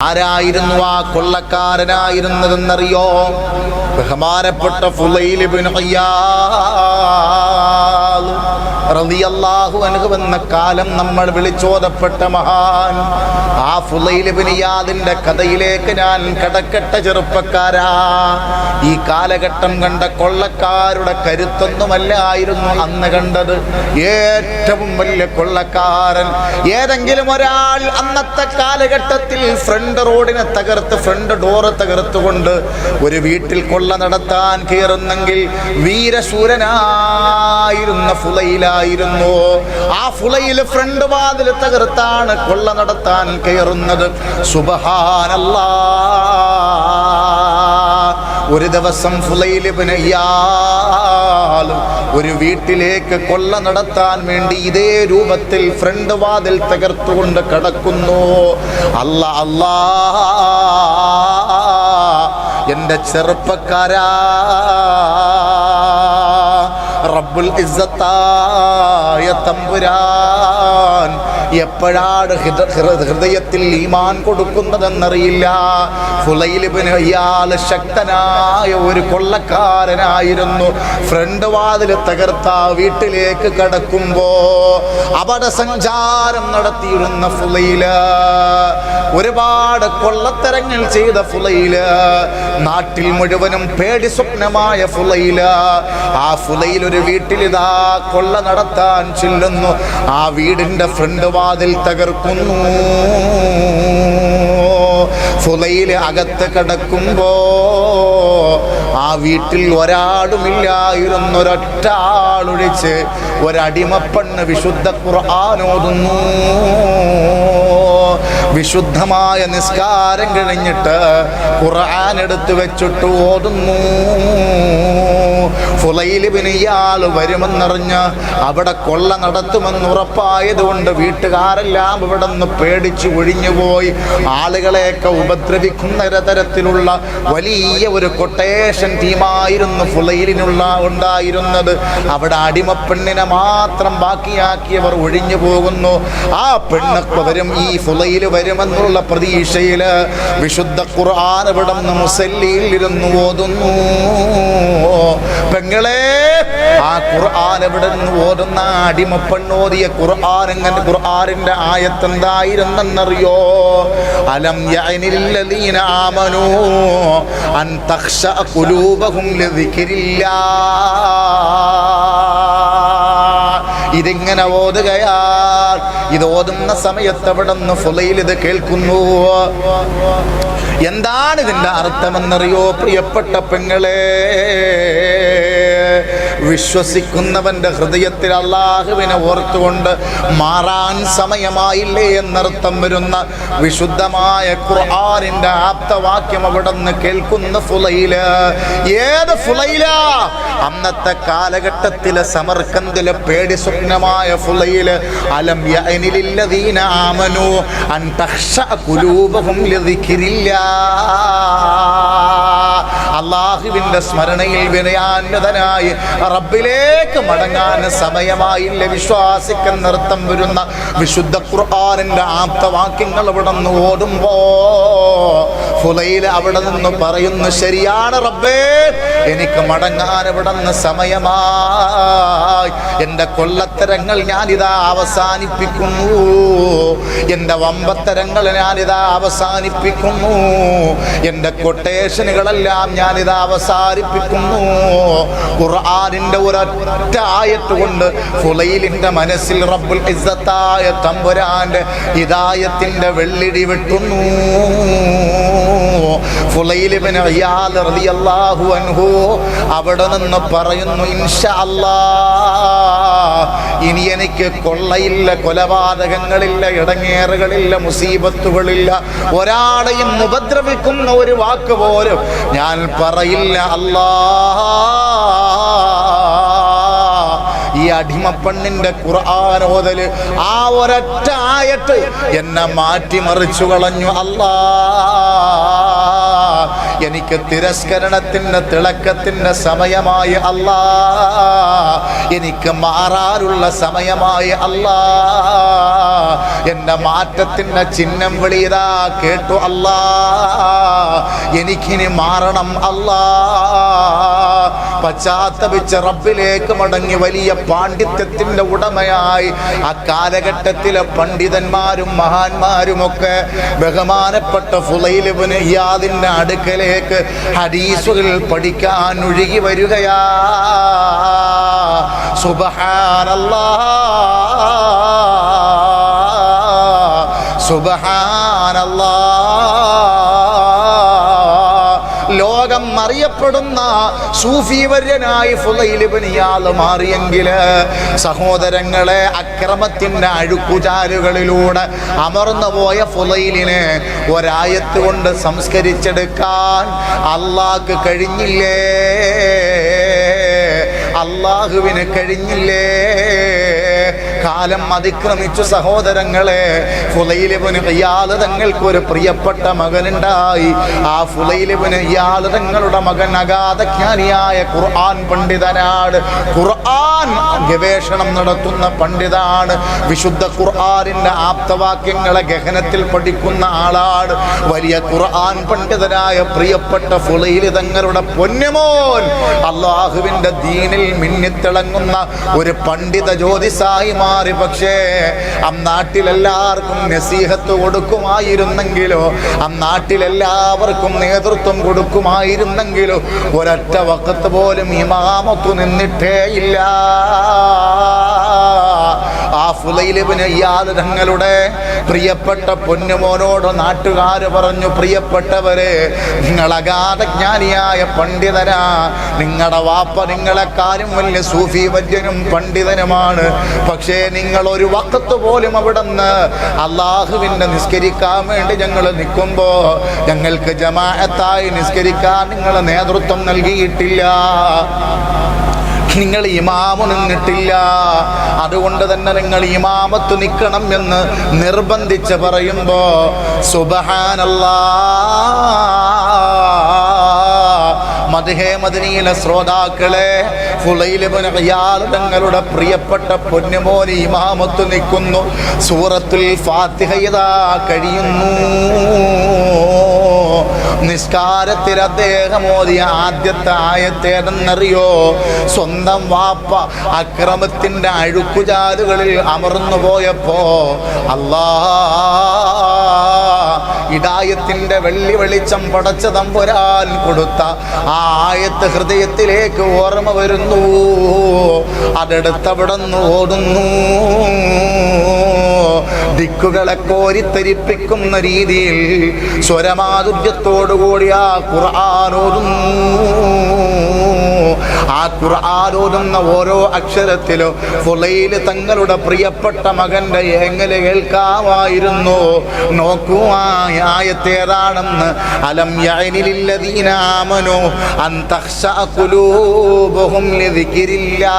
ആരായിരുന്നു ആ കൊള്ളക്കാരനായിരുന്നതെന്നറിയോ? ബഹുമാനപ്പെട്ട ഫുലൈലിബിൻ ഇയ്യാദ് റളിയല്ലാഹു അൻഹു എന്ന കാലം നമ്മൾ വിളിച്ചോതപ്പെട്ട മഹാൻ. ആ ഇയ്യാദിന്റെ കഥയിലേക്ക് ഞാൻ കടക്കട്ട ചെറുപ്പക്കാരാ. ഈ കാലഘട്ടം കണ്ട കൊള്ളക്കാരുടെ കരുത്തൊന്നുമല്ലായിരുന്നു അന്ന് കണ്ടത്. ഏറ്റവും വലിയ കൊള്ളക്കാരൻ. ഏതെങ്കിലും ഒരാൾ അന്നത്തെ കാലഘട്ടത്തിൽ ഫ്രണ്ട് റോഡിനെ തകർത്ത് ഫ്രണ്ട് ഡോറ് തകർത്തുകൊണ്ട് ഒരു വീട്ടിൽ കൊള്ള നടത്താൻ കയറുന്നെങ്കിൽ വീരശൂരനായിരുന്ന ഫുലയിലായിരുന്നു ആ ഫുലയിൽ ഫ്രണ്ട് വാതിൽ തകർത്താണ് കൊള്ള നടത്താൻ കയറുന്നത്. സുബഹാനല്ലാ. ഒരു ദിവസം ഒരു വീട്ടിലേക്ക് കൊള്ള നടത്താൻ വേണ്ടി ഇതേ രൂപത്തിൽ ഫ്രണ്ട് വാതിൽ തകർത്തുകൊണ്ട് കടക്കുന്നു. അല്ല അല്ലാ. എന്റെ ചെറുപ്പക്കാരാ. റബ്ബുൽ ഇസ്സത്തായ തമ്പുരാൻ എപ്പോഴാണ് ഹൃദയത്തിൽ ഈമാൻ കൊടുക്കുന്നതെന്നറിയില്ല. ഫുലൈലിബിന് അയാൾ ശക്തനായ ഒരു കൊള്ളക്കാരനായിരുന്നു. ഫ്രണ്ട് വാതിൽ തകർത്ത വീട്ടിലേക്ക് കടക്കുമ്പോൾ അപട സഞ്ചാരം നടത്തിയിരുന്ന ഫുലയിൽ ഒരുപാട് കൊള്ളത്തരങ്ങൾ ചെയ്ത ഫുലയിൽ നാട്ടിൽ മുഴുവനും പേടി സ്വപ്നമായ ഫുലയിൽ ആ ഫുലയിൽ ഒരു വീട്ടിൽ ഇതാ കൊള്ള നടത്താൻ ചെല്ലുന്നു. ആ വീടിന്റെ ഫ്രണ്ട് വാതിൽ തകർക്കുന്നു. ഫുലയിൽ അകത്ത് കിടക്കുമ്പോ ആ വീട്ടിൽ ഒരാളുമില്ലായിരുന്നു ആളൊഴിച്ച് ഒരടിമപ്പെണ്ണ് വിശുദ്ധ ഖുർആാനോതുന്നു വിശുദ്ധമായ നിസ്കാരം കഴിഞ്ഞിട്ട് ഖുർആൻ എടുത്തു വെച്ചിട്ട് ഓതുന്നു. ഫുലയിലിബിന് ഇയാൾ വരുമെന്നറിഞ്ഞ് അവിടെ കൊള്ള നടത്തുമെന്ന് ഉറപ്പായതുകൊണ്ട് വീട്ടുകാരെല്ലാം ഇവിടെ നിന്ന് പേടിച്ച് ഒഴിഞ്ഞുപോയി. ആളുകളെയൊക്കെ ഉപദ്രവിക്കുന്ന തരത്തിലുള്ള വലിയ ഒരു കൊട്ടേഷൻ ടീമായിരുന്നു ഫുലയിലിനുള്ള ഉണ്ടായിരുന്നത്. അവിടെ അടിമപ്പെണ്ണിനെ മാത്രം ബാക്കിയാക്കിയവർ ഒഴിഞ്ഞു പോകുന്നു ആ പെണ്ണൊക്കെ വരും ഈ ഫുലയിൽ വരുമെന്നുള്ള പ്രതീക്ഷയിൽ വിശുദ്ധ ഖുർആൻ ഇവിടെ നിന്ന് മുസല്ലിയിൽ ഓതുന്നു. പെങ്ങളെ ആ ഖുർആൻ എവിടെ നിന്ന് ഓതുന്ന ആ അടിമപ്പെണ്ണോതിയ ഖുർആൻ എങ്ങനെ ഖുർആനിന്റെ ആയത്ത് എന്തായിരുന്നെന്നറിയോ അലം യഅനില്ലദീന ആമനൂ അൻ തഖശ ഖുലൂബഹും ലിദിക്രില്ലാ. ഇതിങ്ങനെ ഓതുകയാൽ ഇത് ഓതുന്ന സമയത്ത് അവിടെ നിന്ന് ഫുലയിൽ ഇത് കേൾക്കുന്നു? എന്താണ് ഇതിന്റെ അർത്ഥമെന്നറിയോ പ്രിയപ്പെട്ട പെങ്ങളെ? വിശ്വസിക്കുന്നവന്റെ ഹൃദയത്തിൽ അള്ളാഹുവിനെ ഓർത്തുകൊണ്ട് മാറാൻ സമയമായില്ലേ എന്നർത്ഥം വരുന്ന വിശുദ്ധമായ ഖുർആനിന്റെ ആപ്തവാക്യം അവിടെ നിന്ന് കേൾക്കുന്ന ഫുലയിൽ ഏത് ഫുലയില അന്നത്തെ കാലഘട്ടത്തിലെ സമർക്കന്തിലെ പേടി സ്വപ്നമായ ഫുലയിൽ അലം യഅനിലില്ലദീന ആമനു അൻ സ്മരണയിൽ വിനയാന്യതനായി റബ്ബിലേക്ക് മടങ്ങാൻ സമയമായില്ല. വിശ്വാസിക്കൻ നൃത്തം വരുന്ന വിശുദ്ധ ഖുർആാനിന്റെ ആപ്തവാക്യങ്ങൾ ഇവിടെ നിന്ന് ഓടുമ്പോ ഫുലയിൽ അവിടെ നിന്ന് പറയുന്നു ശരിയാണ് റബ്ബേ എനിക്ക് മടങ്ങാൻ ഇവിടെ നിന്ന് സമയമായി. എന്റെ കൊള്ളത്തരങ്ങൾ ഞാനിതാ അവസാനിപ്പിക്കുന്നു. എന്റെ വമ്പത്തരങ്ങൾ ഞാനിതാ അവസാനിപ്പിക്കുന്നു. എന്റെ കൊട്ടേഷനുകളെല്ലാം ഞാനിതാ അവസാനിപ്പിക്കുന്നു. ഖുർആാനിന്റെ ഒരൊറ്റ ആയത്ത് കൊണ്ട് ഫുലൈലിന്റെ മനസ്സിൽ റബ്ബുൽ ഇസ്സത്തായ തമ്പുരാന്റെ ഹിതായത്തിന്റെ വെള്ളിടി വെട്ടുന്നു. അവിടെ നിന്ന് പറയുന്നു ഇനി എനിക്ക് കൊള്ളയില്ല കൊലപാതകങ്ങളില്ല ഇടങ്ങേറുകളില്ല മുസീബത്തുകളില്ല. ഒരാളെയും ഉപദ്രവിക്കുന്ന ഒരു വാക്ക് പോലും ഞാൻ പറയില്ല. അല്ലാ അടിമപ്പെണ്ണിന്റെ ഖുർആാനോദൽ ആ ഒരൊറ്റ ആയത്ത് എന്നെ മാറ്റിമറിച്ചു കളഞ്ഞു അല്ലാ. എനിക്ക് തിരസ്കരണത്തിന് തിളക്കത്തിന് സമയമായി അല്ലാ. എനിക്ക് മാറാനുള്ള സമയമായി അല്ലാ. എന്റെ മാറ്റത്തിന് ചിഹ്നം വിളിയതാ കേട്ടു അല്ലാ. എനിക്കിനി മാറണം അല്ലാ. പശ്ചാത്തപിച്ച റബ്ബിലേക്ക് മടങ്ങി വലിയ പാണ്ഡിത്യത്തിന്റെ ഉടമയായി ആ കാലഘട്ടത്തിലെ പണ്ഡിതന്മാരും മഹാന്മാരുമൊക്കെ ബഹുമാനപ്പെട്ട ഫുലൈലിബിന് ഇയാദിന്റെ അടുക്കലേക്ക് ഹദീസുകൾ പഠിക്കാൻ ഒഴുകി വരികയാ. സുബഹാനല്ലാ. സുബഹാനല്ലാ. ലോകം അറിയപ്പെടുന്ന സൂഫീവര്യനായി ഫുലൈലിബനിയാൾ മാറിയെങ്കിൽ സഹോദരങ്ങളെ അക്രമത്തിന്റെ അഴുക്കുചാലുകളിലൂടെ അമർന്നു പോയ ഫുലൈലിനെ ഒരായത്ത് കൊണ്ട് സംസ്കരിച്ചെടുക്കാൻ അള്ളാഹ്ക്ക് കഴിഞ്ഞില്ലേ? അള്ളാഹുവിന് കഴിഞ്ഞില്ലേ? കാലം അതിക്രമിച്ചു സഹോദരങ്ങളെ. ഫുലൈലിബിന് ഇയാൾ തങ്ങൾക്ക് ഒരു പ്രിയപ്പെട്ട മകനുണ്ടായി. ആ ഫുലൈലിബിന് ഇയാൾ തങ്ങളുടെ മകൻ അഗാധജ്ഞാനിയായ ഖുർആൻ പണ്ഡിതനാണ്. ഖുർആൻ ഗവേഷണം നടത്തുന്ന പണ്ഡിതാണ്. വിശുദ്ധ ഖുർആനിന്റെ ആപ്തവാക്യങ്ങളെ ഗഹനത്തിൽ പഠിക്കുന്ന ആളാണ്. വലിയ ഖുർആൻ പണ്ഡിതനായ പ്രിയപ്പെട്ട ഫുലൈൽ തങ്ങളുടെ പൊന്നുമോൻ അള്ളാഹുവിന്റെ ദീനിൽ മിന്നിത്തിളങ്ങുന്ന ഒരു പണ്ഡിത ജ്യോതിസായി പക്ഷേ അന്നാട്ടിലെല്ലാവർക്കും നാട്ടിലെല്ലാവർക്കും നസീഹത്ത് കൊടുക്കുമായിരുന്നെങ്കിലോ അന്നാട്ടിലെല്ലാവർക്കും നാട്ടിലെല്ലാവർക്കും നേതൃത്വം കൊടുക്കുമായിരുന്നെങ്കിലോ ഒരൊറ്റ വക്കത്ത് പോലും ഇമാമത്തു നിന്നിട്ടേ ഇല്ല. ഇയാൾ തങ്ങളുടെ പ്രിയപ്പെട്ട പൊന്നുമോനോട് നാട്ടുകാര് പറഞ്ഞു പ്രിയപ്പെട്ടവരെ നിങ്ങൾ അഗാധജ്ഞാനിയായ പണ്ഡിതനാ. നിങ്ങളുടെ വാപ്പ നിങ്ങളെക്കാരും വലിയ സൂഫി വജ്യനും പണ്ഡിതനുമാണ്. പക്ഷേ നിങ്ങൾ ഒരു വക്കത്ത് പോലും അവിടെ നിന്ന് അള്ളാഹുവിന്റെ നിസ്കരിക്കാൻ വേണ്ടി ഞങ്ങൾ നിൽക്കുമ്പോൾ ഞങ്ങൾക്ക് ജമാഅത്തായി നിസ്കരിക്കാൻ നിങ്ങൾ നേതൃത്വം നൽകിയിട്ടില്ല. നിങ്ങൾ ഇമാമു നിന്നിട്ടില്ല. അതുകൊണ്ട് തന്നെ നിങ്ങൾ ഇമാമത്ത് നിൽക്കണം എന്ന് നിർബന്ധിച്ച് പറയുമ്പോ സുബഹാനല്ലാ. മധുഹേ മദനിയിലെ ശ്രോതാക്കളെ ഫുലൈലിബിന് ഇയാൾ തങ്ങളുടെ പ്രിയപ്പെട്ട പൊന്നുമോന് ഇമാമത്ത് നിൽക്കുന്നു. സൂറത്തുൽ ഫാത്തിഹയതാ കഴിയുന്നു. നിസ്കാരത്തിൽ അദ്ദേഹം ഓതിയ ആദ്യത്തെ ആയത്തേതെന്നറിയോ സ്വന്തം വാപ്പ അക്രമത്തിന്റെ അഴുക്കുചാലുകളിൽ അമർന്നു പോയപ്പോ അല്ലാ ഇടായത്തിന്റെ വെള്ളി വെളിച്ചം പടച്ച തമ്പുരാൻ കൊടുത്ത ആ ആയത്ത് ഹൃദയത്തിലേക്ക് ഓർമ്മ വരുന്നു. അതെടുത്തവിടന്ന് ഓടുന്നു. ദിക്കുകളെ കോരിത്തരിപ്പിക്കുന്ന രീതിയിൽ സ്വരമാധുര്യത്തോടുകൂടി ആ ഖുർആാനോതുന്നു ആ ഖുർആാനോതുന്ന ഓരോ അക്ഷരത്തിലും ഫുലയിൽ തങ്ങളുടെ പ്രിയപ്പെട്ട മകന്റെ ഏങ്ങൽ കേൾക്കാമായിരുന്നു? നോക്കൂ ആയത്തേതാണെന്ന്. അലം യഅനിലില്ലദീനാമനു അൻ തഖ്ശഅ ലിദിക്രില്ലാ.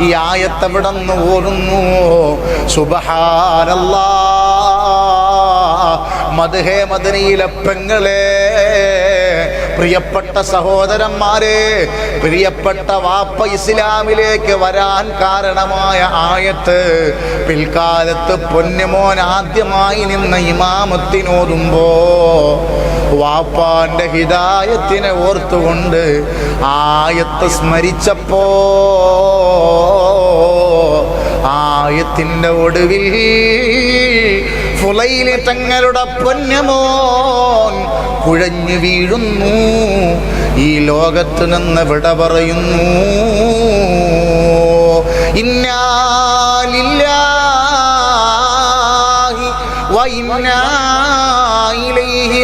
ഈ ആയത്തവിടന്ന് ഓരുന്നു സുബഹാനല്ലാ. മധുഹേ മദനിയിലെ പെങ്ങളെ. പ്രിയപ്പെട്ട സഹോദരന്മാരെ പ്രിയപ്പെട്ട വാപ്പ ഇസ്ലാമിലേക്ക് വരാൻ കാരണമായ ആയത്ത് പിൽക്കാലത്ത് പൊന്നുമോൻ ആദ്യമായി നിന്ന ഇമാമത്തിനോതുമ്പോ വാപ്പാന്റെ ഹിതായത്തിനെ ഓർത്തുകൊണ്ട് ആയത്ത് സ്മരിച്ചപ്പോ ആയത്തിന്റെ ഒടുവിൽ ഫുലയിലെ തങ്ങളുടെ പൊന്നമോൻ കുഴഞ്ഞു വീഴുന്നു. ഈ ലോകത്ത് നിന്ന് വിട പറയുന്നു. ഇന്നാലില്ലാഹി വ ഇന്നാ ഇലൈഹി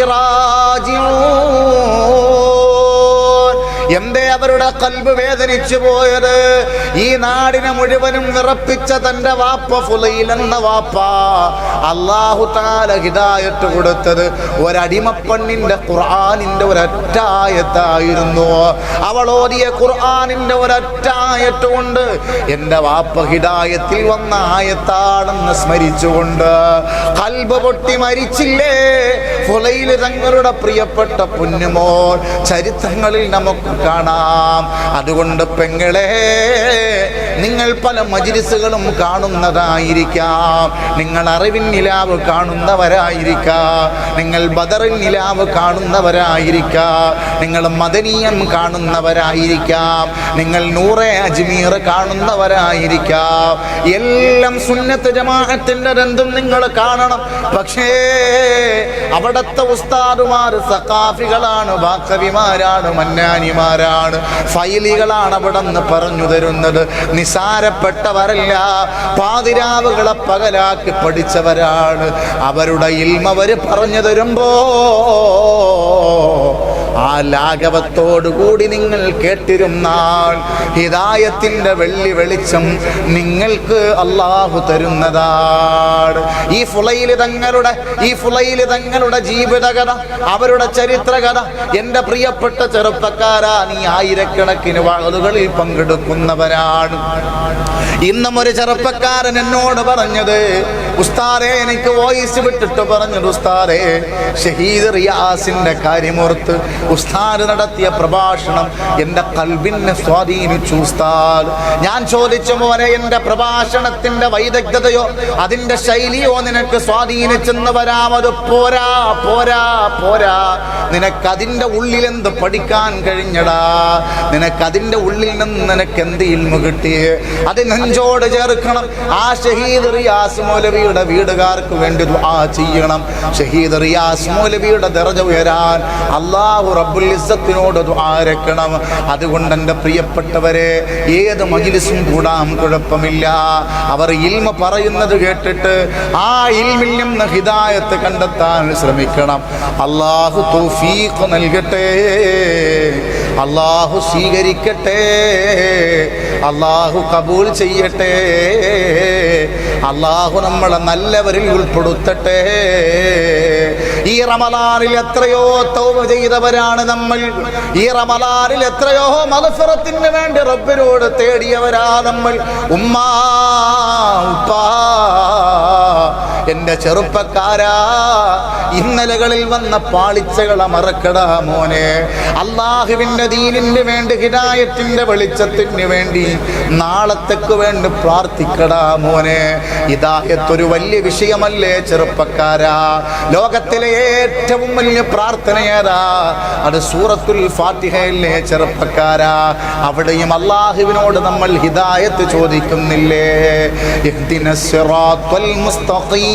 എന്തേ അവരുടെ കൽബ് വേദനിച്ചു പോയത്. ഈ നാടിനെ മുഴുവനും വിറപ്പിച്ച തന്റെ വാപ്പ ഫുലയിൽ എന്ന വാപ്പ അള്ളാഹു താല ഹിദായത്ത് കൊടുത്തത് ഒരടിമപ്പെണ്ണിന്റെ ഖുർആാനിന്റെ ഒരറ്റായത്തായിരുന്നു അവൾ ഓതിയ ഖുർആാനിന്റെ ഒരറ്റായത്ത് കൊണ്ട് എന്റെ വാപ്പ ഹിതായത്തിൽ വന്ന ആയത്താണെന്ന് സ്മരിച്ചുകൊണ്ട് കൽബ് പൊട്ടി മരിച്ചില്ലേ? ഫുലയിൽ തങ്ങളുടെ പ്രിയപ്പെട്ട പുന്നുമോൾ ചരിത്രങ്ങളിൽ നമുക്ക് കാണാം. അതുകൊണ്ട് പെങ്ങളെ നിങ്ങൾ പല മജിലിസുകളും കാണുന്നതായിരിക്കാം. നിങ്ങൾ അറിവിൻ നിലാവ് കാണുന്നവരായിരിക്കാം. നിങ്ങൾ ബദറിൻ നിലാവ് കാണുന്നവരായിരിക്കാം. നിങ്ങൾ മദനീയം കാണുന്നവരായിരിക്കാം. നിങ്ങൾ നൂറെ അജ്മീർ കാണുന്നവരായിരിക്കാം. എല്ലാം സുന്നത്ത് ജമാഅത്തിന്റെ രണ്ടും നിങ്ങൾ കാണണം. പക്ഷേ അവിടത്തെ ഉസ്താദുമാർ സഖാഫികളാണ് വാക്കവിമാരാണ് മന്നാനിമാരാണ്. ഫൈലികളാണ് അവിടെ നിന്ന് പറഞ്ഞു തരുന്നത്. നിസാരപ്പെട്ടവരല്ല. പാതിരാവുകളെ പകലാക്കി പഠിച്ചവരാണ്. അവരുടെ ഇൽമവര് പറഞ്ഞു തരുമ്പോ ആ ലാഘവത്തോടുകൂടി നിങ്ങൾ കേട്ടിരുന്നാൽ ഹിദായത്തിന്റെ വെള്ളി വെളിച്ചം നിങ്ങൾക്ക് അള്ളാഹു തരുന്നതാണ്. ഈ ഫുളയിൽ തങ്ങളുടെ ഈ ഫുളയിൽ തങ്ങളുടെ ജീവിതകഥ അവരുടെ ചരിത്രകഥ എന്റെ പ്രിയപ്പെട്ട ചെറുപ്പക്കാരാ നീ ആയിരക്കണക്കിന് വാളുകളിൽ പങ്കെടുക്കുന്നവരാണ്. ഇന്നും ഒരു ചെറുപ്പക്കാരൻ എന്നോട് പറഞ്ഞത് ഉസ്താദെ എനിക്ക് വോയിസ് വിട്ടിട്ട് പറഞ്ഞു ഉസ്താദെ ഷഹീദ് റിയാസിന്റെ കാര്യമോർത്ത് ഉസ്താദ് നടത്തിയ പ്രഭാഷണം എന്റെ കൽബിനെ സ്വാധീനിച്ചു ഉസ്താദ്. ഞാൻ ചോദിച്ച മോനെ എന്റെ പ്രഭാഷണത്തിന്റെ വൈദഗ്ധതയോ അതിന്റെ ശൈലിയോ നിനക്ക് സ്വാധീനിച്ചെന്ന് വരാമത് പോരാ പോരാ പോരാ. നിനക്ക് അതിന്റെ ഉള്ളിൽ എന്ത് പഠിക്കാൻ കഴിഞ്ഞടാ? നിനക്ക് അതിന്റെ ഉള്ളിൽ നിന്ന് നിനക്ക് എന്ത് ഇൽമ കിട്ടി അത് നെഞ്ചോട് ചേർക്കണം. ആ ഷഹീദ് റിയാസ് മൗലവിയുടെ വീടുകാർക്ക് വേണ്ടി ദുആ ചെയ്യണം. ഷഹീദ് റിയാസ് മൗലവിയുടെ ദർജ ഉയരാൻ അല്ലാഹു റബ്ബുൽ ഇസ്സത്തിനോട് ദുആരക്കണം അതുകൊണ്ട് എന്റെ പ്രിയപ്പെട്ടവരെ ഏത് മജ്ലിസും കൂടാം കുഴപ്പമില്ല. അവർ ഇൽമ പറയുന്നത് കേട്ടിട്ട് ആ ഇൽമിൽ നിന്ന് ഹിദായത്ത് കണ്ടെത്താൻ ശ്രമിക്കണം. അല്ലാഹു തൗഫീഖ് നൽകട്ടെ. അല്ലാഹു സ്വീകരിക്കട്ടെ. അല്ലാഹു കബൂൽ ചെയ്യട്ടെ. അള്ളാഹു നമ്മളെ നല്ലവരിൽ ഉൾപ്പെടുത്തട്ടെ. ഈ റമലാനിൽ എത്രയോ തൗബ ചെയ്തവരാണ് നമ്മൾ. ഈ റമലാനിൽ എത്രയോ മത്സരത്തിന് വേണ്ടി റബ്ബിനോട് തേടിയവരാ നമ്മൾ. ഉമ്മാ ഉപ്പാ എന്റെ ചെറുപ്പക്കാരാ ഇന്നലകളിൽ വന്ന പാളിച്ചകളെ മറക്കടാ മോനെ. അള്ളാഹുവിന്റെ ദീനിന് വേണ്ടി ഹിദായത്തിന്റെ വെളിച്ചത്തിന് വേണ്ടി നാളത്തേക്ക് വേണ്ടി പ്രാർത്ഥിക്കടാ മോനെ. ഇതായത്തൊരു വലിയ വിഷയമല്ലേ ചെറുപ്പക്കാരാ. ലോകത്തിലെ ഏറ്റവും വലിയ പ്രാർത്ഥനയേതാ അത് സൂറത്തുൽ ഫാത്തിഹയല്ലേ ചെറുപ്പക്കാരാ. അവിടെയും അള്ളാഹുവിനോട് നമ്മൾ ഹിദായത്ത് ചോദിക്കുന്നില്ലേ? ഇഹ്ദിന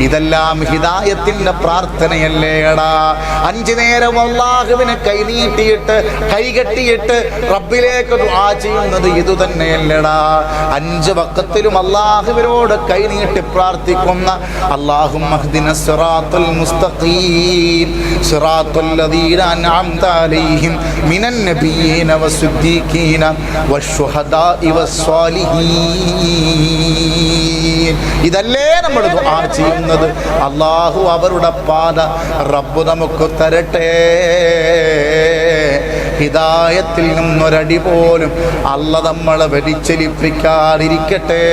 ഇതെല്ലാം ഹിദായത്തിന്റെ പ്രാർത്ഥനയല്ലേടാ. അഞ്ചു നേരം അള്ളാഹുവിനെ കൈനീട്ടിയിട്ട് കൈകെട്ടിയിട്ട് റബ്ബിലേക്ക് ദുആ ചെയ്യുന്നത് ഇതു തന്നെയല്ലേടാ. അഞ്ച് വക്കത്തിലും അള്ളാഹുവിനോട് കൈനീട്ടി പ്രാർത്ഥിക്കുന്ന അള്ളാഹു മുസ്തഖീം വസ്സാലിഹീൻ ഇതല്ലേ നമ്മൾ ദുആ ചെയ്യുന്നത്? അള്ളാഹു അവരുടെ പാത റബ്ബ് നമുക്ക് തരട്ടെ. ഹിതായത്തിൽ നിന്നൊരടി പോലും അള്ള നമ്മളെ വലിച്ചലിപ്പിക്കാതിരിക്കട്ടെ.